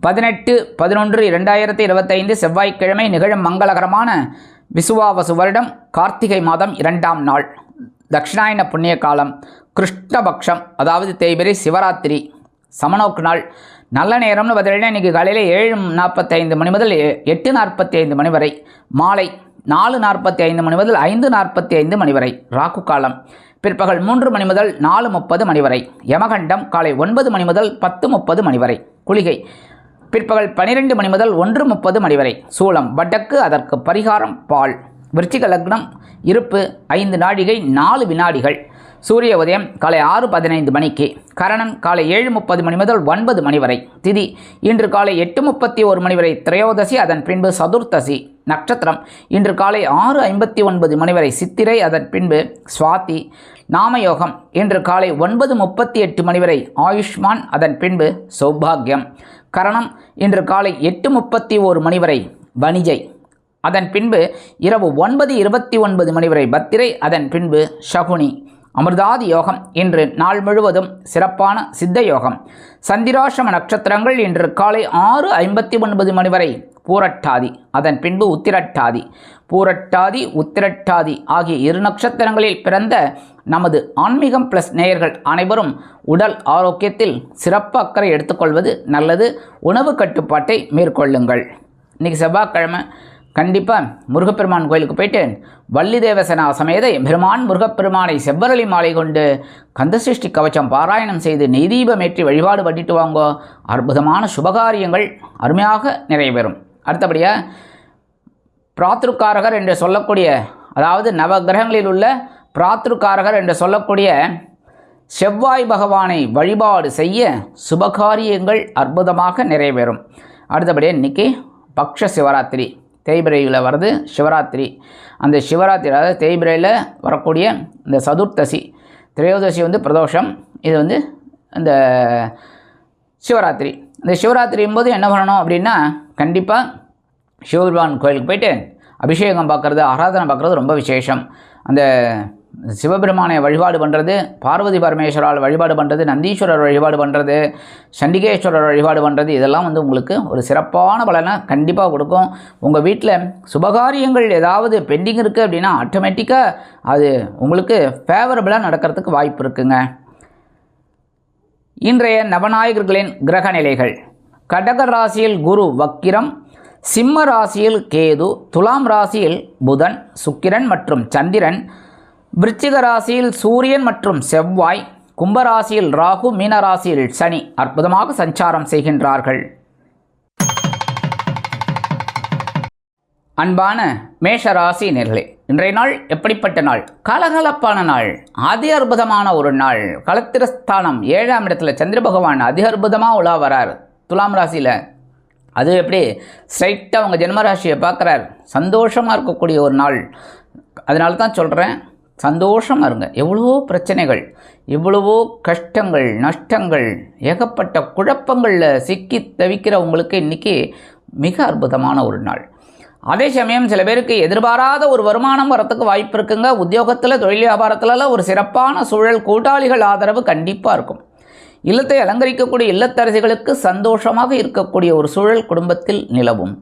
பதினெட்டு பதினொன்று இரண்டாயிரத்தி இருபத்தைந்து செவ்வாய்க்கிழமை நிகழும் மங்களகரமான விசுவாவசு வருடம் கார்த்திகை மாதம் இரண்டாம் நாள். தட்சிணாயன புண்ணிய காலம் கிருஷ்ணபக்ஷம் அதாவது தேய்பிரி சிவராத்திரி சமநோக்கு நாள். நல்ல நேரம்னு பார்த்தீங்கன்னா இன்றைக்கி காலையில் ஏழு நாற்பத்தைந்து மணி முதல் எட்டு நாற்பத்தி ஐந்து மணி வரை. மாலை நாலு நாற்பத்தி ஐந்து மணி முதல் ஐந்து நாற்பத்தி ஐந்து மணி வரை. ராக்கு காலம். பிற்பகல் மூன்று மணி முதல் நாலு முப்பது மணி வரை. யமகண்டம் காலை ஒன்பது மணி முதல் பத்து முப்பது மணி வரை. குளிகை. பிற்பகல் பனிரெண்டு மணி முதல் ஒன்று முப்பது மணி வரை. சூளம் வடக்கு அதற்கு பரிகாரம் பால். விருச்சிக லக்னம் இருப்பு ஐந்து நாழிகை நாலு வினாடிகள். சூரிய உதயம் காலை ஆறு பதினைந்து மணிக்கு. கரணன் காலை ஏழு முப்பது மணி முதல் ஒன்பது மணி வரை. திதி இன்று காலை எட்டு முப்பத்தி ஒரு மணி வரை திரையோதசி அதன் பின்பு சதுர்த்தசி நட்சத்திரம். இன்று காலை ஆறு ஐம்பத்தி ஒன்பது மணி வரை சித்திரை அதன் பின்பு சுவாதி நாமயோகம். இன்று காலை ஒன்பது முப்பத்தி எட்டு மணி வரை ஆயுஷ்மான் அதன் பின்பு சௌபாகியம். கரணம் இன்று காலை எட்டு முப்பத்தி ஓரு மணி வரை வணிஜை. அதன் பின்பு இரவு ஒன்பது இருபத்தி ஒன்பது மணி வரை பத்திரை அதன் பின்பு ஷகுனி. அமிர்தாதி யோகம் இன்று நாள் முழுவதும் சிறப்பான சித்த யோகம். சந்திராசம நட்சத்திரங்கள் இன்று காலை ஆறு ஐம்பத்தி ஒன்பது மணி வரை பூரட்டாதி அதன் பின்பு உத்திரட்டாதி. பூரட்டாதி உத்திரட்டாதி ஆகிய இரு நட்சத்திரங்களில் பிறந்த நமது ஆன்மீகம் ப்ளஸ் நேயர்கள் அனைவரும் உடல் ஆரோக்கியத்தில் சிறப்பு அக்கறை எடுத்துக்கொள்வது நல்லது. உணவு கட்டுப்பாட்டை மேற்கொள்ளுங்கள். இன்றைக்கி செவ்வாய்க்கிழமை. கண்டிப்பாக முருகப்பெருமான் கோயிலுக்கு போயிட்டு வள்ளி தேவசனா சமேத பெருமான் முருகப்பெருமானை செவ்வரளி மாலை கொண்டு கந்தசிருஷ்டி கவச்சம் பாராயணம் செய்து நெய்தீபமேற்றி வழிபாடு பண்ணிட்டு வாங்கோ. அற்புதமான சுபகாரியங்கள் அருமையாக நிறைவேறும். அடுத்தபடியாக பிராத்ருக்காரகர் என்று சொல்லக்கூடிய அதாவது நவகிரகங்களில் உள்ள பிராத்ருக்காரகர் என்று சொல்லக்கூடிய செவ்வாய் பகவானை வழிபாடு செய்ய சுபகாரியங்கள் அற்புதமாக நிறைவேறும். அடுத்தபடியே இன்றைக்கி பக்ஷ சிவராத்திரி. தேய்பிரையில் வருது சிவராத்திரி. அந்த சிவராத்திரி அதாவது தேய்பிரையில் வரக்கூடிய இந்த சதுர்த்தசி திரையோதசி வந்து பிரதோஷம். இது வந்து இந்த சிவராத்திரி. இந்த சிவராத்திரியும் போது என்ன பண்ணணும் அப்படின்னா கண்டிப்பாக சிவபெருமான் கோயிலுக்கு போயிட்டு அபிஷேகம் பார்க்குறது ஆராதனை பார்க்குறது ரொம்ப விசேஷம். அந்த சிவபெருமானை வழிபாடு பண்ணுறது பார்வதி பரமேஸ்வரால் வழிபாடு பண்ணுறது நந்தீஸ்வரர் வழிபாடு பண்ணுறது சண்டிகேஸ்வரர் வழிபாடு பண்ணுறது இதெல்லாம் வந்து உங்களுக்கு ஒரு சிறப்பான பலனை கண்டிப்பாக கொடுக்கும். உங்கள் வீட்டில் சுபகாரியங்கள் ஏதாவது பெண்டிங் இருக்குது அப்படின்னா ஆட்டோமேட்டிக்காக அது உங்களுக்கு ஃபேவரபுளாக நடக்கிறதுக்கு வாய்ப்பு இருக்குங்க. இன்றைய நவநாயகர்களின் கிரக நிலைகள். கடக ராசியில் குரு வக்கிரம் சிம்ம ராசியில் கேது துலாம் ராசியில் புதன் சுக்கிரன் மற்றும் சந்திரன் விருச்சிக ராசியில் சூரியன் மற்றும் செவ்வாய் கும்பராசியில் ராகு மீன ராசியில் சனி அற்புதமாக சஞ்சாரம் செய்கின்றார்கள். அன்பான மேஷ ராசி நேர்களே இன்றைய நாள் எப்படிப்பட்ட நாள்? கலகலப்பான நாள். அதி அற்புதமான ஒரு நாள். களத்திரஸ்தானம் ஏழாம் இடத்துல சந்திர பகவான் அதி அற்புதமாக உலா வரார். துலாம் ராசியில் அது எப்படி? ஸ்ட்ரைட்டாக அவங்க ஜென்மராசியை பார்க்குறாரு. சந்தோஷமாக இருக்கக்கூடிய ஒரு நாள். அதனால தான் சொல்கிறேன் சந்தோஷமாக இருங்க. எவ்வளவோ பிரச்சனைகள் எவ்வளவோ கஷ்டங்கள் நஷ்டங்கள் ஏகப்பட்ட குழப்பங்களில் சிக்கி தவிக்கிறவங்களுக்கு இன்றைக்கி மிக அற்புதமான ஒரு நாள். அதே சமயம் சில பேருக்கு எதிர்பாராத ஒரு வருமானம் வரத்துக்கு வாய்ப்பு இருக்குங்க. உத்தியோகத்தில் தொழில் வியாபாரத்துலலாம் ஒரு சிறப்பான சூழல் கூட்டாளிகள் ஆதரவு கண்டிப்பாக இருக்கும். இல்லத்தை அலங்கரிக்கக்கூடிய இல்லத்தரசிகளுக்கு சந்தோஷமாக இருக்கக்கூடிய ஒரு சூழல் குடும்பத்தில் நிலவும்.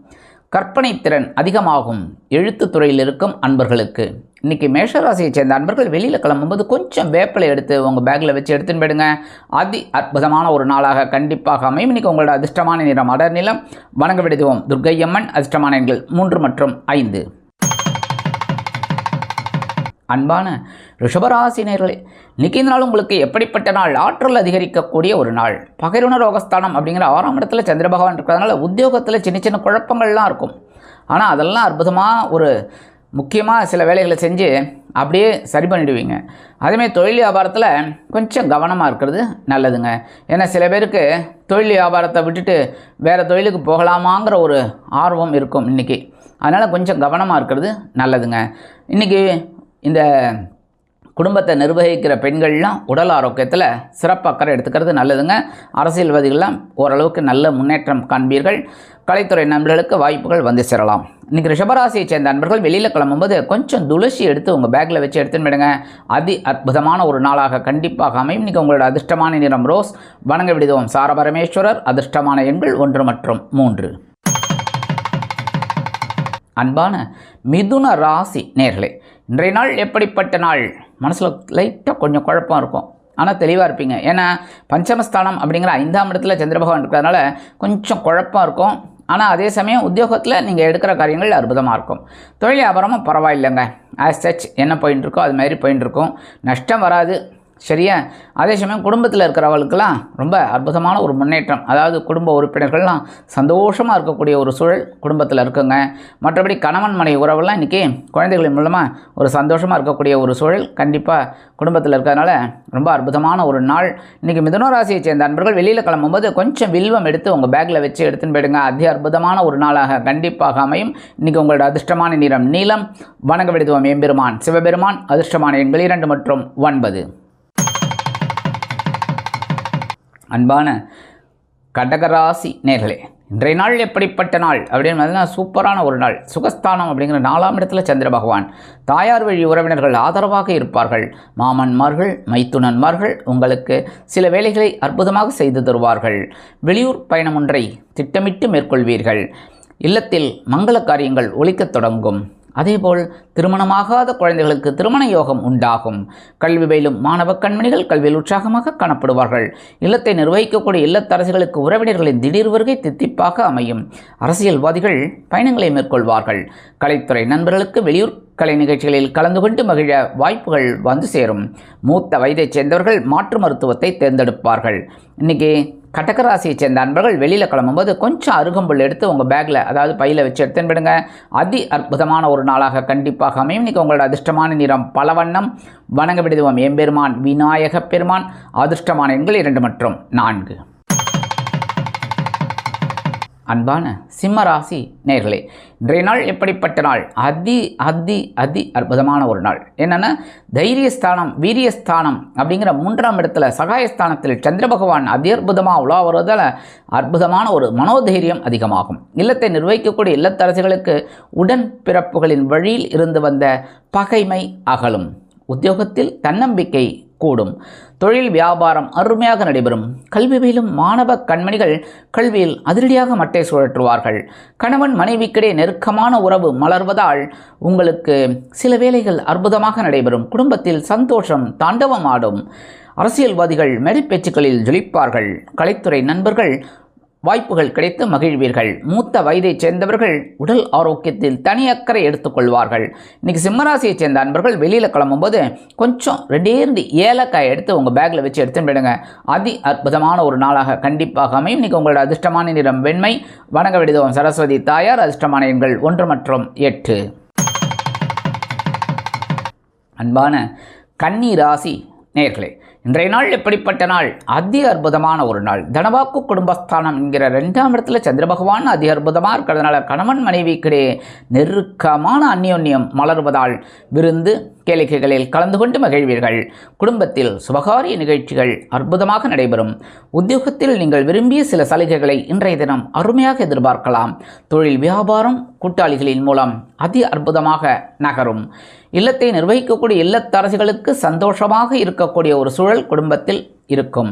கற்பனை திறன் அதிகமாகும். எழுத்து துறையில் இருக்கும் அன்பர்களுக்கு. இன்றைக்கி மேஷராசியைச் சேர்ந்த அன்பர்கள் வெளியில் கிளம்பும்போது கொஞ்சம் வேப்பிலை எடுத்து உங்கள் பேக்கில் வச்சு எடுத்துன்னு போயிடுங்க. அதி அற்புதமான ஒரு நாளாக கண்டிப்பாக அமையும். இன்றைக்கி உங்களோட அதிர்ஷ்டமான நிறம் அடர் நிலம். வணங்க விடுதுவோம் துர்க்கையம்மன் அதிர்ஷ்டமான எண்கள் மூன்று மற்றும் ஐந்து. அன்பான ரிஷபராசினியர்களே இன்னைக்கு இந்த நாள் உங்களுக்கு எப்படிப்பட்ட நாள்? ஆற்றல் அதிகரிக்கக்கூடிய ஒரு நாள். பகைருண ரோகஸ்தானம் அப்படிங்கிற ஆறாம் இடத்துல சந்திர பகவான் இருக்கிறதுனால உத்தியோகத்தில் சின்ன சின்ன குழப்பங்கள்லாம் இருக்கும். ஆனால் அதெல்லாம் அற்புதமாக ஒரு முக்கியமாக சில வேலைகளை செஞ்சு அப்படியே சரி பண்ணிடுவீங்க. அதேமாதிரி தொழில் வியாபாரத்தில் கொஞ்சம் கவனமாக இருக்கிறது நல்லதுங்க. ஏன்னா சில பேருக்கு தொழில் வியாபாரத்தை விட்டுட்டு வேறு தொழிலுக்கு போகலாமாங்கிற ஒரு ஆர்வம் இருக்கும் இன்றைக்கி அதனால் கொஞ்சம் கவனமாக இருக்கிறது நல்லதுங்க. இன்றைக்கி இந்த குடும்பத்தை நிர்வகிக்கிற பெண்கள்லாம் உடல் ஆரோக்கியத்தில் சிறப்பு அக்கறை எடுத்துக்கிறது நல்லதுங்க. அரசியல்வாதிகள்லாம் ஓரளவுக்கு நல்ல முன்னேற்றம் காண்பீர்கள். கலைத்துறை நண்பர்களுக்கு வாய்ப்புகள் வந்து சேரலாம். இன்றைக்கி ரிஷபராசியை சேர்ந்த நண்பர்கள் வெளியில் கிளம்பும்போது கொஞ்சம் துளசி எடுத்து உங்கள் பேக்கில் வச்சு எடுத்துன்னு விடுங்க அதி அற்புதமான ஒரு நாளாக கண்டிப்பாக அமையும். இன்றைக்கி உங்களோட அதிர்ஷ்டமான நிறம் ரோஸ். வணங்க விடுதோம் சாரபரமேஸ்வரர் அதிர்ஷ்டமான எண்கள் ஒன்று மற்றும் மூன்று. அன்பான மிதுன ராசி நேர்களே இன்றைய நாள் எப்படிப்பட்ட நாள்? மனசில் லைட்டாக கொஞ்சம் குழப்பம் இருக்கும். ஆனால் தெளிவாக இருப்பீங்க. ஏன்னா பஞ்சமஸ்தானம் அப்படிங்கிற ஐந்தாம் இடத்துல சந்திர பகவான் இருக்கிறதுனால கொஞ்சம் குழப்பம் இருக்கும். ஆனால் அதே சமயம் உத்தியோகத்தில் நீங்கள் எடுக்கிற காரியங்கள் அற்புதமாக இருக்கும். தொழில் வியாபாரமும் பரவாயில்லைங்க. ஆஸ் சச் என்ன போயின்னு இருக்கோ அது மாதிரி போயின்னு இருக்கும் நஷ்டம் வராது. சரியா? அதே சமயம் குடும்பத்தில் இருக்கிறவங்களுக்கெல்லாம் ரொம்ப அற்புதமான ஒரு முன்னேற்றம். அதாவது குடும்ப உறுப்பினர்கள்லாம் சந்தோஷமாக இருக்கக்கூடிய ஒரு சூழல் குடும்பத்தில் இருக்குங்க. மற்றபடி கணவன் மனைவி உறவெல்லாம் இன்றைக்கி குழந்தைகளின் மூலமாக ஒரு சந்தோஷமாக இருக்கக்கூடிய ஒரு சூழல் கண்டிப்பாக குடும்பத்தில் இருக்கிறதுனால ரொம்ப அற்புதமான ஒரு நாள். இன்றைக்கி மிதுன ராசியை சேர்ந்த அன்பர்கள் வெளியில் கிளம்பும்போது கொஞ்சம் வில்வம் எடுத்து உங்கள் பேக்கில் வச்சு எடுத்துன்னு போயிடுங்க. அதி அற்புதமான ஒரு நாளாக கண்டிப்பாக அமையும். இன்றைக்கி உங்களோட அதிர்ஷ்டமான நிறம் நீளம் வணங்க விடுதுவோம் எம்பெருமான். சிவபெருமான் அதிர்ஷ்டமான எண்கள் இரண்டு மற்றும் ஒன்பது. அன்பான கடகராசி நேர்களே இன்றைய நாள் எப்படிப்பட்ட நாள் அப்படின்னு பார்த்தீங்கன்னா சூப்பரான ஒரு நாள். சுகஸ்தானம் அப்படிங்கிற நாலாம் இடத்துல சந்திர பகவான் தாயார் வழி உறவினர்கள் ஆதரவாக இருப்பார்கள். மாமன்மார்கள் மைத்துனன்மார்கள் உங்களுக்கு சில வேலைகளை அற்புதமாக செய்து தருவார்கள். வெளியூர் பயணம் ஒன்றை திட்டமிட்டு மேற்கொள்வீர்கள். இல்லத்தில் மங்கள காரியங்கள் ஒழிக்கத் தொடங்கும். அதேபோல் திருமணமாகாத குழந்தைகளுக்கு திருமண யோகம் உண்டாகும். கல்வி பயிலும் மாணவ கண்மணிகள் கல்வியில் உற்சாகமாக காணப்படுவார்கள். இல்லத்தை நிர்வகிக்கக்கூடிய இல்லத்தரசிகளுக்கு உறவினர்களின் திடீர் வருகை தித்திப்பாக அமையும். அரசியல்வாதிகள் பயணங்களை மேற்கொள்வார்கள். கலைத்துறை நண்பர்களுக்கு வெளியூர் கலை நிகழ்ச்சிகளில் கலந்து கொண்டு மகிழ வாய்ப்புகள் வந்து சேரும். மூத்த வயதைச் சேர்ந்தவர்கள் மாற்று மருத்துவத்தை தேர்ந்தெடுப்பார்கள். இன்றைக்கி கடகராசியை சேர்ந்த அன்பர்கள் வெளியில் கிளம்பும்போது கொஞ்சம் அருகம்புல் எடுத்து உங்கள் பேக்கில் அதாவது பையில் வச்சு எடுத்துன்னு விடுங்க அதி அற்புதமான ஒரு நாளாக கண்டிப்பாக அமையும். இன்றைக்கி உங்களோட அதிர்ஷ்டமான நிறம் பல வண்ணம் வணங்க விடுதுவோம் எம்பெருமான் விநாயக பெருமான். அதிர்ஷ்டமான எண்கள் இரண்டு மற்றும் நான்கு. அன்பான சிம்ம ராசி நேர்களே இன்றைய நாள் எப்படிப்பட்ட நாள்? அதி அதி அதி அற்புதமான ஒரு நாள். என்னென்னா தைரியஸ்தானம் வீரியஸ்தானம் அப்படிங்கிற மூன்றாம் இடத்துல சகாயஸ்தானத்தில் சந்திர பகவான் அதி அற்புதமாக உலா வருவதால் அற்புதமான ஒரு மனோதைரியம் அதிகமாகும். இல்லத்தை நிர்வகிக்கக்கூடிய இல்லத்தரசிகளுக்கு உடன் பிறப்புகளின் வழியில் இருந்து வந்த பகைமை அகலும். உத்தியோகத்தில் தன்னம்பிக்கை கூடும். தொழில் வியாபாரம் அருமையாக நடைபெறும். கல்வி பயிலும் மாணவ கண்மணிகள் கல்வியில் அதிரடியாக மட்டை சுழற்றுவார்கள். கணவன் மனைவிக்கிடையே நெருக்கமான உறவு மலர்வதால் உங்களுக்கு சில வேலைகள் அற்புதமாக நடைபெறும். குடும்பத்தில் சந்தோஷம் தாண்டவமாடும். அரசியல்வாதிகள் மெடிப்பேச்சுக்களில் ஜொலிப்பார்கள். கலைத்துறை நண்பர்கள் வாய்ப்புகள் கிடைத்து மகிழ்வீர்கள். மூத்த வயதைச் சேர்ந்தவர்கள் உடல் ஆரோக்கியத்தில் தனி அக்கறை எடுத்துக்கொள்வார்கள். இன்றைக்கி சிம்மராசியைச் சேர்ந்த அன்பர்கள் வெளியில் கிளம்பும்போது கொஞ்சம் ரெண்டே ரெண்டு ஏலக்காய் எடுத்து உங்கள் பேக்கில் வச்சு எடுத்துன்னு போயிடுங்க. அதி அற்புதமான ஒரு நாளாக கண்டிப்பாக அமையும். இன்றைக்கி உங்களோட அதிர்ஷ்டமான நிறம் வெண்மை. வணங்க விடுதோம். சரஸ்வதி தாயார் அதிர்ஷ்டமான எண்கள் ஒன்று மற்றும் எட்டு. அன்பான கன்னி ராசி நேர்களே இன்றைய நாள் எப்படிப்பட்ட நாள்? அதி அற்புதமான ஒரு நாள். தனவாக்கு குடும்பஸ்தானம் என்கிற ரெண்டாம் இடத்துல சந்திர பகவான் அதி அற்புதமாக இருக்கிறதுனால கணவன் மனைவிக்கிடையே நெருக்கமான அந்யோன்யம் மலர்வதால் விருந்து கேளிக்கைகளில் கலந்து கொண்டு மகிழ்வீர்கள். குடும்பத்தில் சுபகாரிய நிகழ்ச்சிகள் அற்புதமாக நடைபெறும். உத்தியோகத்தில் நீங்கள் விரும்பிய சில சலுகைகளை இன்றைய தினம் அருமையாக எதிர்பார்க்கலாம். தொழில் வியாபாரம் கூட்டாளிகளின் மூலம் அதி அற்புதமாக நகரும். இல்லத்தை நிர்வகிக்கக்கூடிய இல்லத்தரசிகளுக்கு சந்தோஷமாக இருக்கக்கூடிய ஒரு சூழல் குடும்பத்தில் இருக்கும்.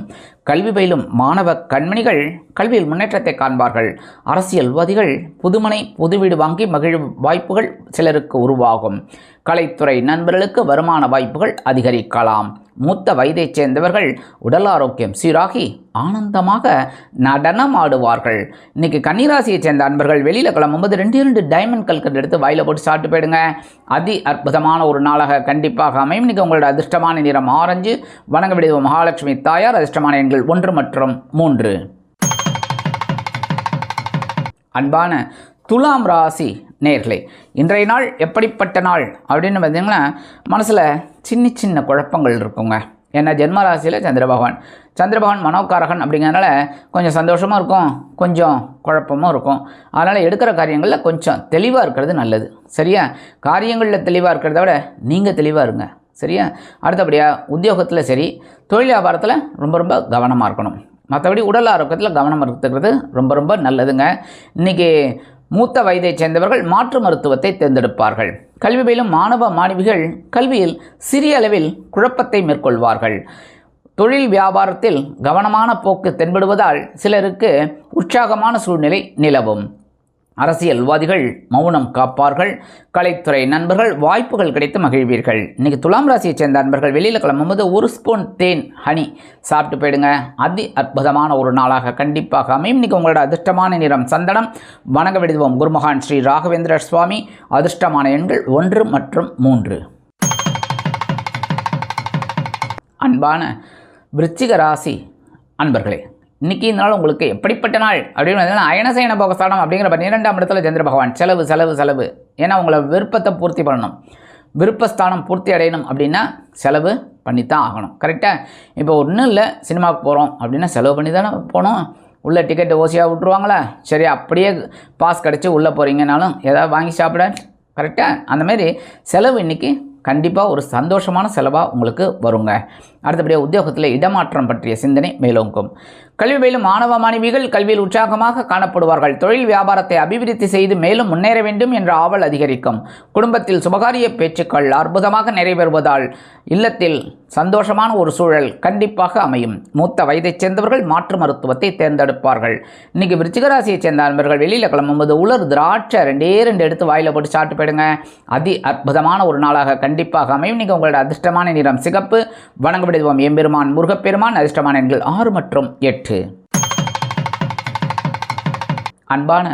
கல்வி பயிலும் மாணவ கண்மணிகள் கல்வியில் முன்னேற்றத்தை காண்பார்கள். அரசியல்வாதிகள் புதுமனை புது வீடு வாங்கி மகிழும் வாய்ப்புகள் சிலருக்கு உருவாகும். கலைத்துறை நண்பர்களுக்கு வருமான வாய்ப்புகள் அதிகரிக்கலாம். மூத்த வயதைச் சேர்ந்தவர்கள் உடல் ஆரோக்கியம் சீராகி ஆனந்தமாக நடனம் ஆடுவார்கள் இன்னைக்கு கன்னிராசியைச் சேர்ந்த அன்பர்கள் வெளியில் கிளம்பும்போது ரெண்டு ரெண்டு டைமண்ட் கல்கட் எடுத்து வாயில் போட்டு சாப்பிட்டு போயிடுங்க. அதி அற்புதமான ஒரு நாளாக கண்டிப்பாக அமையும். இன்றைக்கி உங்களோட அதிர்ஷ்டமான நிறம் ஆரஞ்சு. வணங்க விடுவ மகாலட்சுமி தாயார். அதிர்ஷ்டமான எண்கள் ஒன்று மற்றும் மூன்று. அன்பான துலாம் ராசி நேர்களே இன்றைய நாள் எப்படிப்பட்ட நாள் அப்படின்னு பார்த்தீங்கன்னா மனசில் சின்ன சின்ன குழப்பங்கள் இருக்குங்க. ஏன்னா ஜென்ம ராசியில் சந்திர பகவான். சந்திர பகவான் மனோகாரகன் அப்படிங்கிறதுனால கொஞ்சம் சந்தோஷமாக இருக்கும் கொஞ்சம் குழப்பமும் இருக்கும். அதனால் எடுக்கிற காரியங்களில் கொஞ்சம் தெளிவாக இருக்கிறது நல்லது. சரியா? காரியங்களில் தெளிவாக இருக்கிறத விட நீங்கள் தெளிவாக இருங்க. சரியா? அடுத்தபடியாக உத்தியோகத்தில் சரி தொழில் வியாபாரத்தில் ரொம்ப ரொம்ப கவனமாக இருக்கணும். மற்றபடி உடல் ஆரோக்கியத்தில் கவனம் இருக்கிறது ரொம்ப ரொம்ப நல்லதுங்க. இன்றைக்கி மூத்த வயதைச் சேர்ந்தவர்கள் மாற்று மருத்துவத்தை தேர்ந்தெடுப்பார்கள். கல்வி பயிலும் மாணவ மாணவிகள் கல்வியில் சிறிய அளவில் குழப்பத்தை மேற்கொள்வார்கள். தொழில் வியாபாரத்தில் கவனமான போக்கு தென்படுவதால் சிலருக்கு உற்சாகமான சூழ்நிலை நிலவும். அரசியல்வாதிகள் மௌனம் காப்பார்கள். கலைத்துறை நண்பர்கள் வாய்ப்புகள் கிடைத்து மகிழ்வீர்கள். இன்றைக்கி துலாம் ராசியைச் சேர்ந்த நண்பர்கள் வெளியில் கிளம்பும்போது ஒரு ஸ்பூன் தேன் ஹனி சாப்பிட்டு போயிடுங்க. அதி அற்புதமான ஒரு நாளாக கண்டிப்பாக அமையும். இன்றைக்கி உங்களோட அதிர்ஷ்டமான நிறம் சந்தனம். வணங்க விடுவோம் குருமகான் ஸ்ரீ ராகவேந்திர சுவாமி. அதிர்ஷ்டமான எண்கள் ஒன்று மற்றும் மூன்று. அன்பான விருச்சிக ராசி அன்பர்களே இன்னைக்கு இந்த நாள் உங்களுக்கு எப்படிப்பட்ட நாள்? அப்படின்னு பார்த்தீங்கன்னா அயனசயன போகஸ்தானம் அப்படிங்கிற பன்னிரெண்டாம் இடத்துல சந்திர பகவான். செலவு செலவு செலவு. ஏன்னா உங்களை விருப்பத்தை பூர்த்தி பண்ணணும். விருப்பஸ்தானம் பூர்த்தி அடையணும் அப்படின்னா செலவு பண்ணித்தான் ஆகணும். கரெக்டாக இப்போ ஒன்றும் இல்லை சினிமாவுக்கு போகிறோம் அப்படின்னா செலவு பண்ணி தானே போகணும். உள்ளே டிக்கெட்டு ஓசியாக விட்ருவாங்களா சரி அப்படியே பாஸ் கிடச்சி உள்ளே போகிறீங்கனாலும் ஏதாவது வாங்கி சாப்பிட? கரெக்டாக அந்தமாரி செலவு இன்றைக்கி கண்டிப்பாக ஒரு சந்தோஷமான செலவாக உங்களுக்கு வருங்க. அடுத்தபடியாக உத்தியோகத்தில் இடமாற்றம் பற்றிய சிந்தனை மேலோங்கும். கல்வி பயிலும் மாணவ மாணவிகள் கல்வியில் உற்சாகமாக காணப்படுவார்கள். தொழில் வியாபாரத்தை அபிவிருத்தி செய்து மேலும் முன்னேற வேண்டும் என்ற ஆவல் அதிகரிக்கும். குடும்பத்தில் சுபகாரிய பேச்சுக்கள் அற்புதமாக நிறைவேறுவதால் இல்லத்தில் சந்தோஷமான ஒரு சூழல் கண்டிப்பாக அமையும். மூத்த வயதைச் சேர்ந்தவர்கள் மாற்று மருத்துவத்தை தேர்ந்தெடுப்பார்கள். இன்னைக்கு விருச்சிகராசியைச் சேர்ந்த நண்பர்கள் வெளியில் கிளம்பும்போது உலர் திராட்சை ரெண்டே ரெண்டு எடுத்து வாயில் போட்டு சாப்பிட்டு போயிடுங்க. அதி அற்புதமான ஒரு நாளாக கண்டிப்பாக அமையும். நீங்கள் உங்களோட அதிர்ஷ்டமான நிறம் சிகப்பு. வணங்கப்படுவோம். எம்பெருமான் முருகப்பெருமான் அதிர்ஷ்டமான எண்கள் ஆறு மற்றும் எட்டு. அன்பான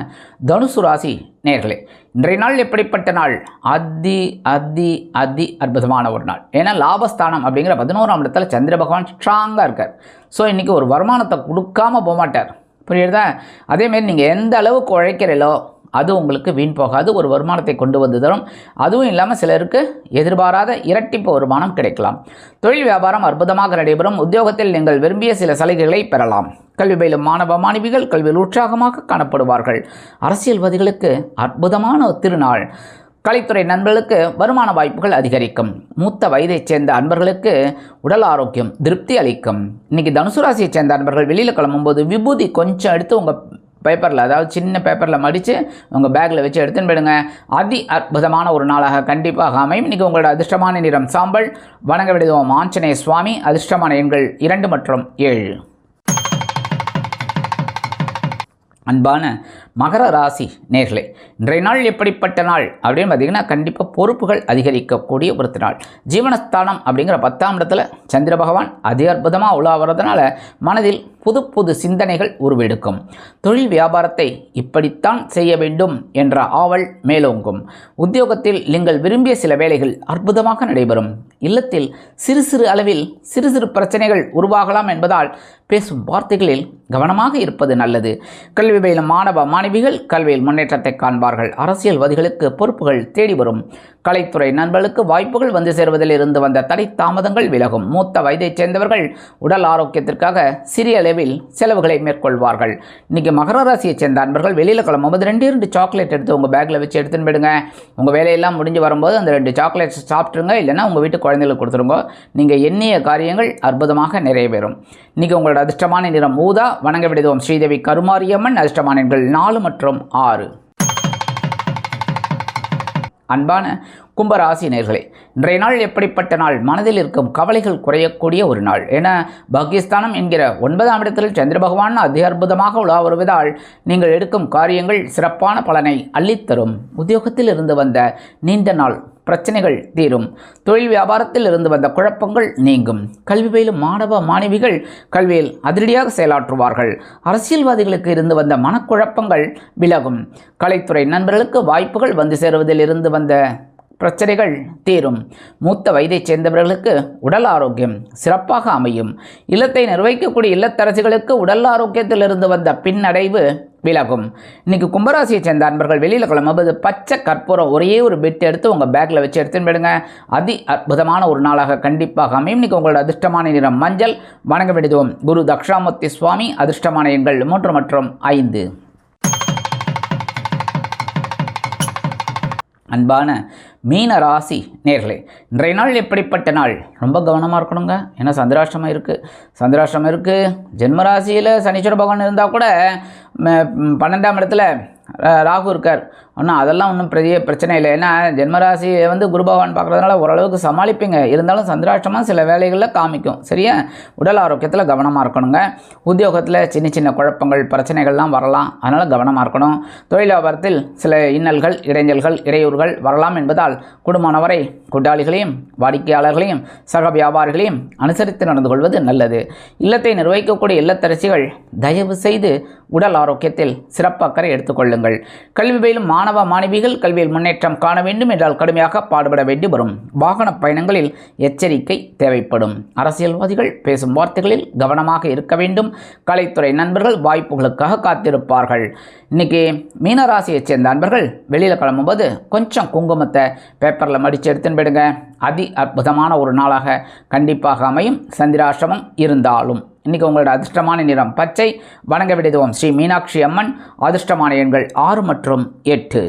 தனுசு ராசி நேர்களே இன்றைய நாள் எப்படிப்பட்ட நாள்? அதி அதி அதி அற்புதமான ஒரு நாள். ஏன்னா லாபஸ்தானம் அப்படிங்கிற பதினோராம் இடத்துல சந்திர பகவான் ஸ்ட்ராங்காக இருக்கார். ஸோ இன்றைக்கி ஒரு வருமானத்தை கொடுக்காம போக மாட்டார் புரியுறதா அதேமாரி நீங்கள் எந்த அளவுக்கு உழைக்கிறீங்களோ அது உங்களுக்கு வீண் போகாது ஒரு வருமானத்தை கொண்டு வந்து தரும். அதுவும் இல்லாமல் சிலருக்கு எதிர்பாராத இரட்டிப்பு வருமானம் கிடைக்கலாம். தொழில் வியாபாரம் அற்புதமாக நடைபெறும். உத்தியோகத்தில் நீங்கள் விரும்பிய சில சலுகைகளை பெறலாம். கல்வி பயிலும் மாணவ மாணவிகள் கல்வியில் உற்சாகமாக காணப்படுவார்கள். அரசியல்வாதிகளுக்கு அற்புதமான திருநாள். கலைத்துறை நண்பர்களுக்கு வருமான வாய்ப்புகள் அதிகரிக்கும். மூத்த வயதைச் சேர்ந்த அன்பர்களுக்கு உடல் ஆரோக்கியம் திருப்தி அளிக்கும். இன்றைக்கி தனுசு ராசியைச் சேர்ந்த அன்பர்கள் வெளியில் கிளம்பும்போது விபூதி கொஞ்சம் எடுத்து உங்கள் பேப்பரில் அதாவது சின்ன பேப்பரில் மடித்து உங்கள் பேக்கில் வச்சு எடுத்துன்னு போயிடுங்க. அதி அற்புதமான ஒரு நாளாக கண்டிப்பாக அமையும். இன்றைக்கி உங்களோட அதிர்ஷ்டமான நிறம் சாம்பல். வணங்க விடுவோம். ஆஞ்சநேய சுவாமி அதிர்ஷ்டமான எண்கள் இரண்டு மற்றும் ஏழு. அன்பான மகர ராசி நேர்களே இன்றைய நாள் எப்படிப்பட்ட நாள்? அப்படின்னு பார்த்தீங்கன்னா கண்டிப்பாக பொறுப்புகள் அதிகரிக்கக்கூடிய ஒரு நாள். ஜீவனஸ்தானம் அப்படிங்கிற பத்தாம் இடத்துல சந்திர பகவான் அதி அற்புதமாக உலா வர்றதுனால மனதில் புது புது சிந்தனைகள் உருவெடுக்கும். தொழில் வியாபாரத்தை இப்படித்தான் செய்ய வேண்டும் என்ற ஆவல் மேலோங்கும். உத்தியோகத்தில் நீங்கள் விரும்பிய சில வேலைகள் அற்புதமாக நடைபெறும். இல்லத்தில் சிறு சிறு அளவில் சிறு சிறு பிரச்சனைகள் உருவாகலாம் என்பதால் பேசும் வார்த்தைகளில் கவனமாக இருப்பது நல்லது. கல்வி பயிலும் மாணவ மாணவிகள் கல்வியில் முன்னேற்றத்தை காண்பார்கள். அரசியல்வாதிகளுக்கு பொறுப்புகள் தேடி வரும் கலைத்துறை நண்பர்களுக்கு வாய்ப்புகள் வந்து சேருவதில் இருந்து வந்த தடை தாமதங்கள் விலகும். மூத்த வயதைச் சேர்ந்தவர்கள் உடல் ஆரோக்கியத்திற்காக சிறிய அளவில் செலவுகளை மேற்கொள்வார்கள். இன்றைக்கி மகர ராசியைச் சேர்ந்த அன்பர்கள் வெளியில் கிளம்பும்போது ரெண்டு ரெண்டு சாக்லேட் எடுத்து உங்கள் பேக்கில் வச்சு எடுத்துன்னு போயிடுங்க. உங்கள் வேலையெல்லாம் முடிஞ்சு வரும்போது அந்த ரெண்டு சாக்லேட்ஸ் சாப்பிட்ருங்க இல்லைன்னா உங்கள் வீட்டு குழந்தைகளுக்கு கொடுத்துருங்க. நீங்கள் எண்ணிய காரியங்கள் அற்புதமாக நிறைவேறும். இன்றைக்கி உங்களோட அதிர்ஷ்டமான நிறம் ஊதா. வணங்க விடுதோம் ஸ்ரீதேவி கருமாரியம்மன். அதிர்ஷ்டமான எண்கள் நாலு மற்றும் ஆறு. அன்பான கும்பராசி நேர்களே இன்றைய நாள் எப்படிப்பட்ட நாள்? மனதில் இருக்கும் கவலைகள் குறையக்கூடிய ஒரு நாள். என பாகிஸ்தானம் என்கிற ஒன்பதாம் இடத்தில் சந்திர பகவான் அதி அற்புதமாக உலா வருவதால் நீங்கள் எடுக்கும் காரியங்கள் சிறப்பான பலனை அள்ளித்தரும். உத்தியோகத்தில் இருந்து வந்த நீண்ட நாள் பிரச்சனைகள் தீரும். தொழில் வியாபாரத்தில் இருந்து வந்த குழப்பங்கள் நீங்கும். கல்வி பயிலும் மாணவ மாணவிகள் கல்வியில் அதிரடியாக செயலாற்றுவார்கள். அரசியல்வாதிகளுக்கு இருந்து வந்த மனக்குழப்பங்கள் விலகும். கலைத்துறை நண்பர்களுக்கு வாய்ப்புகள் வந்து சேருவதில் இருந்து வந்த பிரச்சனைகள் தீரும். மூத்த வயதைச் சேர்ந்தவர்களுக்கு உடல் ஆரோக்கியம் சிறப்பாக அமையும். இல்லத்தை நிர்வகிக்கக்கூடிய இல்லத்தரசிகளுக்கு உடல் ஆரோக்கியத்திலிருந்து வந்த பின்னடைவு விலகும். இன்னைக்கு கும்பராசியை சேர்ந்த அன்பர்கள் வெளியில் கிளம்பும்போது பச்சை கற்பூரம் ஒரே ஒரு பெட் எடுத்து உங்கள் பேக்கில் வச்சு எடுத்துன்னு போயிடுங்க. அதி அற்புதமான ஒரு நாளாக கண்டிப்பாக அமையும். இன்னைக்கு உங்களோட அதிர்ஷ்டமான நிறம் மஞ்சள். வணங்க விடுதோம் குரு தக்ஷாமூர்த்தி சுவாமி அதிர்ஷ்டமான எண்கள் மூன்று மற்றும் ஐந்து. அன்பான மீன ராசி நேர்களே இன்றைய நாள் எப்படிப்பட்ட நாள்? ரொம்ப கவனமாக இருக்கணுங்க. ஏன்னா சந்திராஷ்டிரமம் இருக்குது சந்திராஷ்டிரமம் இருக்குது ஜென்மராசியில் சனீஸ்வர பகவான் இருந்தால் கூட பன்னெண்டாம் இடத்துல ராகு இருக்கார். ஒன்றும் அதெல்லாம் ஒன்றும் பெரிய பிரச்சனை இல்லை. ஏன்னா ஜென்மராசியை வந்து குரு பகவான் பார்க்குறதுனால ஓரளவுக்கு சமாளிப்பீங்க. இருந்தாலும் சந்திராஷ்டமாக சில வேலைகளில் காமிக்கும். சரியா? உடல் ஆரோக்கியத்தில் கவனமாக இருக்கணுங்க. உத்தியோகத்தில் சின்ன சின்ன குழப்பங்கள் பிரச்சனைகள்லாம் வரலாம். அதனால் கவனமாக இருக்கணும். தொழில் வியாபாரத்தில் சில இன்னல்கள் இடைஞ்சல்கள் இடையூறுகள் வரலாம் என்பதால் குடும்பமானவரை கூட்டாளிகளையும் வாடிக்கையாளர்களையும் சக வியாபாரிகளையும் அனுசரித்து நடந்து கொள்வது நல்லது. இல்லத்தை நிர்வகிக்கக்கூடிய இல்லத்தரசிகள் தயவு செய்து உடல் ஆரோக்கியத்தில் சிறப்பு அக்கறை எடுத்துக்கொள்ளுங்கள். கல்வி பயிலும் மாணவ மாணவிகள் கல்வியில் முன்னேற்றம் காண வேண்டும் என்றால் கடுமையாக பாடுபட வேண்டி வரும் வாகன பயணங்களில் எச்சரிக்கை தேவைப்படும். அரசியல்வாதிகள் பேசும் வார்த்தைகளில் கவனமாக இருக்க வேண்டும். கலைத்துறை நண்பர்கள் வாய்ப்புகளுக்காக காத்திருப்பார்கள். இன்னைக்கு மீனராசியைச் சேர்ந்த நண்பர்கள் வெளியில் கிளம்பும்போது கொஞ்சம் குங்குமத்தை பேப்பரில் மடித்து எடுத்துன்னு போயிடுங்க. அதி அற்புதமான ஒரு நாளாக கண்டிப்பாக அமையும். சந்திராஷ்டமம் இருந்தாலும். இன்னைக்கு உங்களோட அதிர்ஷ்டமான நிறம் பச்சை. வணங்க விடுதுவோம் ஸ்ரீ மீனாட்சி அம்மன். அதிர்ஷ்டமான எண்கள் ஆறு மற்றும் எட்டு.